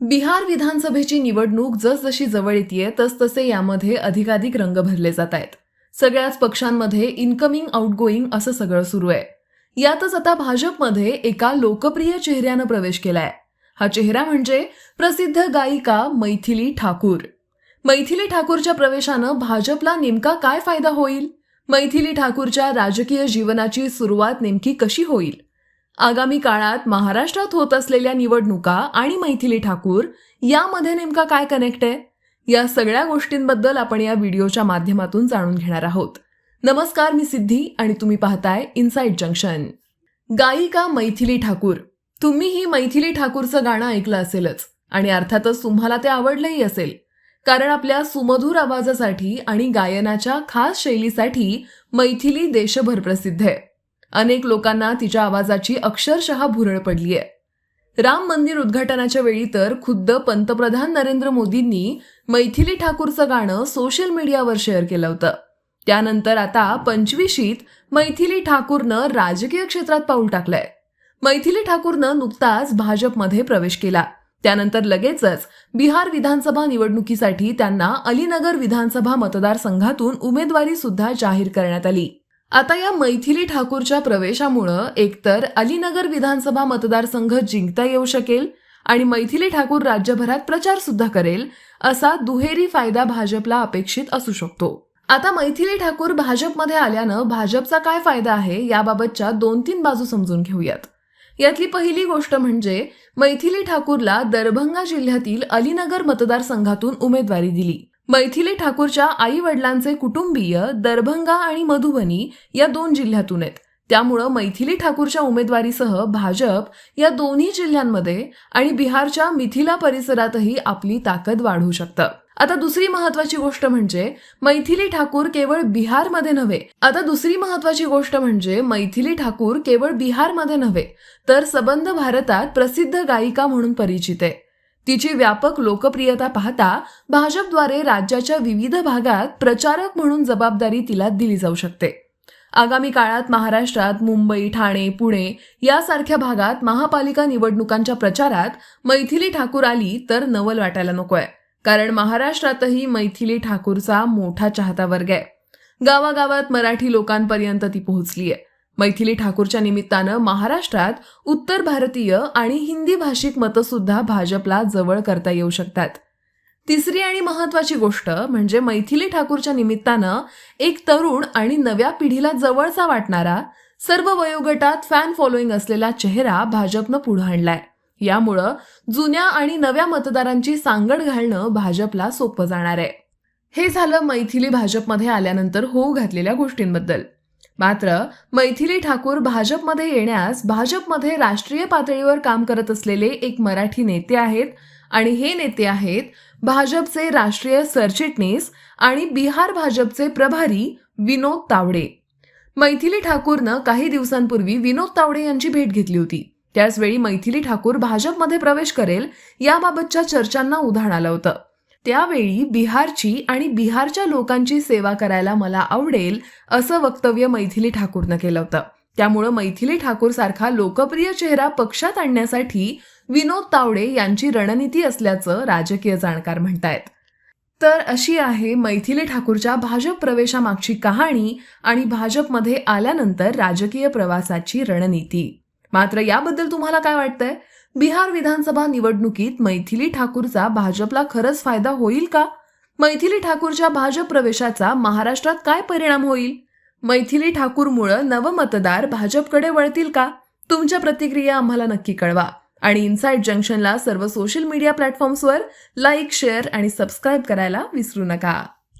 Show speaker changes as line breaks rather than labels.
बिहार विधानसभेची निवडणूक जसजशी जवळ येते तसतसे यामध्ये अधिकाधिक रंग भरले जात आहेत. सगळ्याच पक्षांमध्ये इनकमिंग आउटगोईंग असं सगळं सुरू आहे. यातच आता भाजपमध्ये एका लोकप्रिय चेहऱ्यानं प्रवेश केलाय. हा चेहरा म्हणजे प्रसिद्ध गायिका मैथिली ठाकूर. मैथिली ठाकूरच्या प्रवेशानं भाजपला नेमका काय फायदा होईल? मैथिली ठाकूरच्या राजकीय जीवनाची सुरुवात नेमकी कशी होईल? आगामी काळात महाराष्ट्रात होत असलेल्या निवडणुका आणि मैथिली ठाकूर यामध्ये नेमका काय कनेक्ट आहे? या सगळ्या गोष्टींबद्दल आपण या व्हिडिओच्या माध्यमातून जाणून घेणार आहोत. नमस्कार मी सिद्धी आणि तुम्ही पाहताय इनसाइड जंक्शन गायिका मैथिली ठाकूर. तुम्ही ही मैथिली ठाकूरचं गाणं ऐकलं असेलच आणि अर्थातच तुम्हाला ते आवडलंही असेल. कारण आपल्या सुमधूर आवाजासाठी आणि गायनाच्या खास शैलीसाठी मैथिली देशभर प्रसिद्ध आहे. अनेक लोकांना तिच्या आवाजाची अक्षरशः भुरळ पडली आहे राम मंदिर उद्घाटनाच्या वेळी तर खुद्द पंतप्रधान नरेंद्र मोदींनी मैथिली ठाकूरचं गाणं सोशल मीडियावर शेअर केलं होतं. त्यानंतर आता पंचवीशीत मैथिली ठाकूरनं राजकीय क्षेत्रात पाऊल टाकलंय. मैथिली ठाकूरनं नुकताच भाजपमध्ये प्रवेश केला. त्यानंतर लगेचच बिहार विधानसभा निवडणुकीसाठी त्यांना अलीनगर विधानसभा मतदारसंघातून उमेदवारी सुद्धा जाहीर करण्यात आली. आता या मैथिली ठाकूरच्या प्रवेशामुळं एकतर अलीनगर विधानसभा मतदारसंघ जिंकता येऊ शकेल आणि मैथिली ठाकूर राज्यभरात प्रचार सुद्धा करेल असा दुहेरी फायदा भाजपला अपेक्षित असू शकतो. आता मैथिली ठाकूर भाजपमध्ये आल्यानं भाजपचा काय फायदा आहे याबाबतच्या दोन तीन बाजू समजून घेऊयात. यातली पहिली गोष्ट म्हणजे मैथिली ठाकूरला दरभंगा जिल्ह्यातील अलीनगर मतदारसंघातून उमेदवारी दिली. मैथिली ठाकूरच्या आई वडिलांचे कुटुंबीय दरभंगा आणि मधुबनी या दोन जिल्ह्यातून आहेत. त्यामुळं मैथिली ठाकूरच्या उमेदवारीसह भाजप या दोन्ही जिल्ह्यांमध्ये आणि बिहारच्या मिथिला परिसरातही आपली ताकद वाढवू शकतं. आता दुसरी महत्वाची गोष्ट म्हणजे मैथिली ठाकूर केवळ बिहारमध्ये नव्हे. आता दुसरी महत्वाची गोष्ट म्हणजे मैथिली ठाकूर केवळ बिहारमध्ये नव्हे तर सबंध भारतात प्रसिद्ध गायिका म्हणून परिचित आहे. तिची व्यापक लोकप्रियता पाहता भाजपद्वारे राज्याच्या विविध भागात प्रचारक म्हणून जबाबदारी तिला दिली जाऊ शकते. आगामी काळात महाराष्ट्रात मुंबई ठाणे पुणे यासारख्या भागात महापालिका निवडणुकांच्या प्रचारात मैथिली ठाकूर आली तर नवल वाटायला नकोय. कारण महाराष्ट्रातही मैथिली ठाकूरचा मोठा चाहता वर्ग आहे. गावागावात मराठी लोकांपर्यंत ती पोहोचली आहे मैथिली ठाकूरच्या निमित्तानं महाराष्ट्रात उत्तर भारतीय आणि हिंदी भाषिक मतंसुद्धा भाजपला जवळ करता येऊ शकतात. तिसरी आणि महत्वाची गोष्ट म्हणजे मैथिली ठाकूरच्या निमित्तानं एक तरुण आणि नव्या पिढीला जवळचा वाटणारा सर्व वयोगटात फॅन फॉलोईंग असलेला चेहरा भाजपनं पुढं आणलाय. यामुळं जुन्या आणि नव्या मतदारांची सांगड घालणं भाजपला सोपं जाणार आहे. हे झालं मैथिली भाजपमध्ये आल्यानंतर होऊ घातलेल्या गोष्टींबद्दल. मात्र मैथिली ठाकूर भाजपमध्ये येण्यास भाजपमध्ये राष्ट्रीय पातळीवर काम करत असलेले एक मराठी नेते आहेत आणि हे नेते आहेत भाजपचे राष्ट्रीय सरचिटणीस आणि बिहार भाजपचे प्रभारी विनोद तावडे. मैथिली ठाकूरनं काही दिवसांपूर्वी विनोद तावडे यांची भेट घेतली होती. त्याचवेळी मैथिली ठाकूर भाजपमध्ये प्रवेश करेल याबाबतच्या चर्चांना उधाण आलं होतं. त्यावेळी बिहारची आणि बिहारच्या लोकांची सेवा करायला मला आवडेल असं वक्तव्य मैथिली ठाकूरनं केलं होतं. त्यामुळं मैथिली ठाकूर सारखा लोकप्रिय चेहरा पक्षात आणण्यासाठी विनोद तावडे यांची रणनीती असल्याचं राजकीय जाणकार म्हणतायत. तर अशी आहे मैथिली ठाकूरच्या भाजप प्रवेशामागची कहाणी आणि भाजपमध्ये आल्यानंतर राजकीय प्रवासाची रणनीती. मात्र याबद्दल तुम्हाला काय वाटतंय? बिहार विधानसभा निवडणुकीत मैथिली ठाकूरचा भाजपला खरंच फायदा होईल का? मैथिली ठाकूरच्या भाजप प्रवेशाचा महाराष्ट्रात काय परिणाम होईल? मैथिली ठाकूरमुळं नवमतदार भाजपकडे वळतील का? तुमच्या प्रतिक्रिया आम्हाला नक्की कळवा. आणि इनसाइड जंक्शनला सर्व सोशल मीडिया प्लॅटफॉर्म्सवर लाईक शेअर आणि सबस्क्राईब करायला विसरू नका.